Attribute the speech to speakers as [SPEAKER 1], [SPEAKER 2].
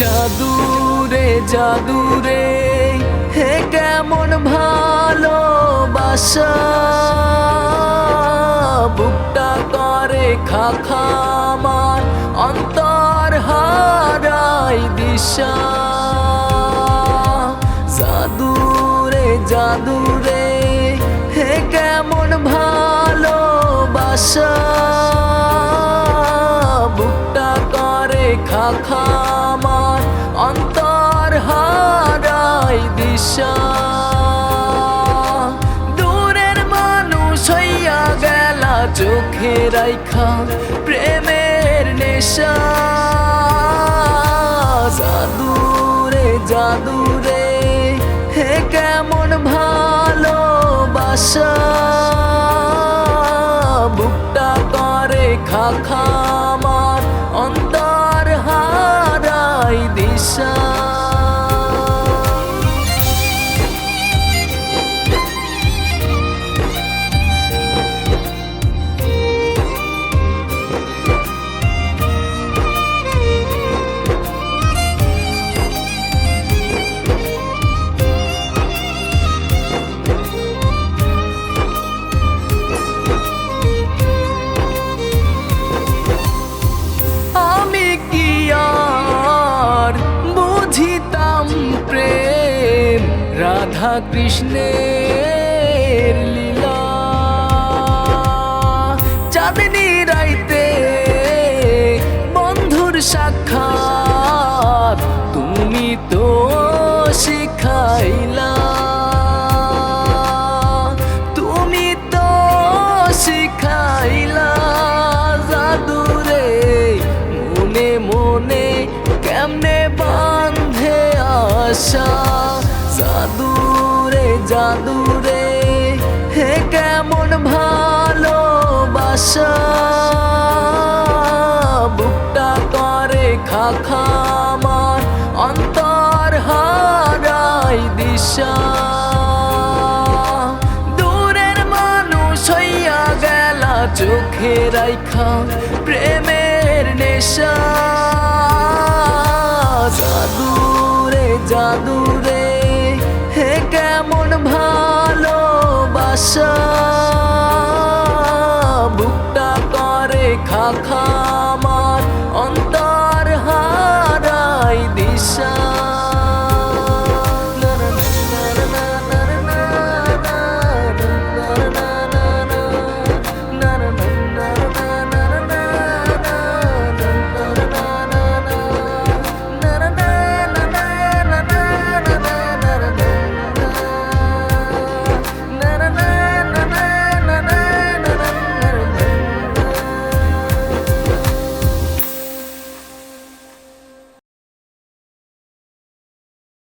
[SPEAKER 1] জাদুরে জাদুরে, হে কেমন ভালোবাসা। বুকটা করে খা খামার অন্তর হারাই দিশা। জাদুরে জাদুরে, হে কেমন ভালোবাসা। বুকটা করে খা দূরের মানুষ হইয়া গেলা চোখে রাইখা প্রেমের নেশা। জাদুরে জাদুরে, হে কেমন ভালোবাসা। বুকটা করে খা খামার অন্তর হারাই দিশা। কৃষ্ণের লীলা। চাঁদনি রাইতে বন্ধুর সাক্ষাৎ তুমি তো শিখাইলা। তুমি তো শিখাইলা মনে মনে কেমনে বান্ধে আশা। জাদুরে, হে কেমন ভালোবাসা। বুকটা করে খা খামার অন্তর হারাই দিশা। দূরের মানুষ হইয়া গেলা চোখে রাইখা প্রেমের নেশা। জাদুরে জাদুরে আশা বুকটা করে খাখা আমার অন্তর হারাই দিশা।